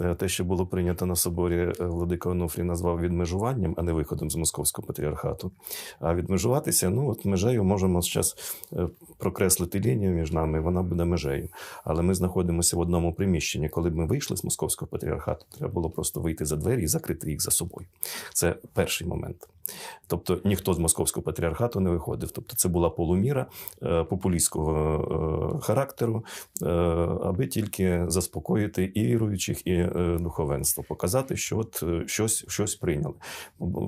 е, те, що було прийнято на соборі е, Владика Онуфрій назвав відмежуванням, а не виходом з московського патріархату. А відмежуватися, ну от межею можемо зараз прокреслити лінію між нами, вона буде межею. Але ми знаходимося в одному приміщенні. Коли б ми вийшли з московського патріархату, треба було просто вийти за двері і закрити їх за собою. Це перший момент. Тобто ніхто з московського патріархату не виходив. Тобто це була полуміра е, популістського е, характеру, е, аби тільки заспокоїти і віруючих, і духовенство, показати, що от щось, щось прийняли.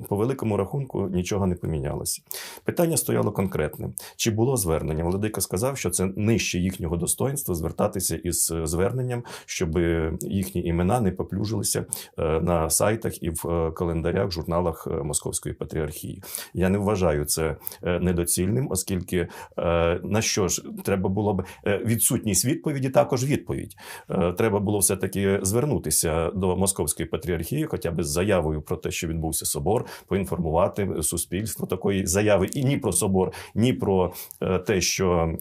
По великому рахунку нічого не помінялося. Питання стояло конкретне: чи було звернення? Владика сказав, що це нижче їхнього достоинства звертатися із зверненням, щоб їхні імена не поплюжилися на сайтах і в календарях, журналах Московської патріархії. Я не вважаю це е, недоцільним, оскільки е, на що ж треба було б е, відсутність відповіді, також відповідь. Треба було все таки звернутися до Московської патріархії, хоча б з заявою про те, що відбувся собор, поінформувати суспільство такої заяви і ні про собор, ні про те, що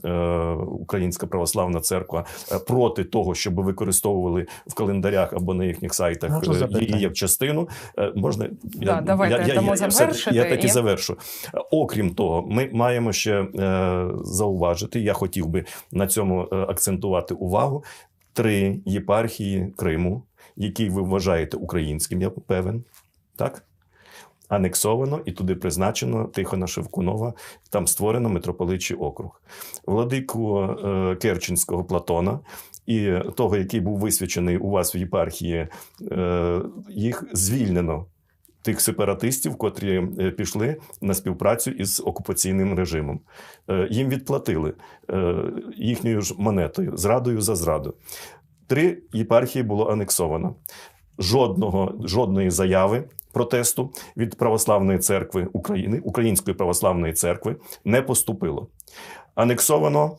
Українська православна церква проти того, щоб використовували в календарях або на їхніх сайтах запитання? її як частину. Можна Да, давайте дамо все- завершити я так і завершу. Окрім того, ми маємо ще е, зауважити. Я хотів би на цьому е, акцентувати увагу. Три єпархії Криму, які ви вважаєте українським, я певен, так? Анексовано і туди призначено Тихона Шевкунова, там створено митрополичий округ. Владику е, Керченського Платона і того, який був висвячений у вас в єпархії, е, їх звільнено. Тих сепаратистів, котрі е, пішли на співпрацю із окупаційним режимом, Е, їм відплатили е, їхньою ж монетою, зрадою за зраду. Три єпархії було анексовано. Жодного, жодної заяви протесту від Православної церкви України, Української православної церкви, не поступило. Анексовано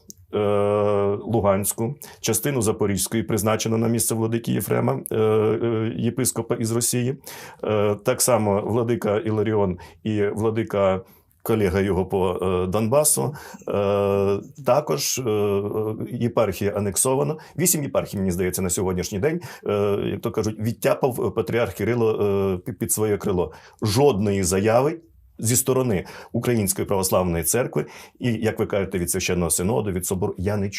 Луганську, частину Запорізької призначено на місце владики Єфрема, е, е, єпископа із Росії. Е, так само владика Іларіон і владика. Колега його по е, Донбасу е, також е, е, єпархія анексована. Вісім єпархій, мені здається, на сьогоднішній день, е, як то кажуть, відтяпав патріарх Кирило е, під своє крило. Жодної заяви зі сторони Української православної церкви, і як ви кажете, від священного синоду, від собору, я не чув.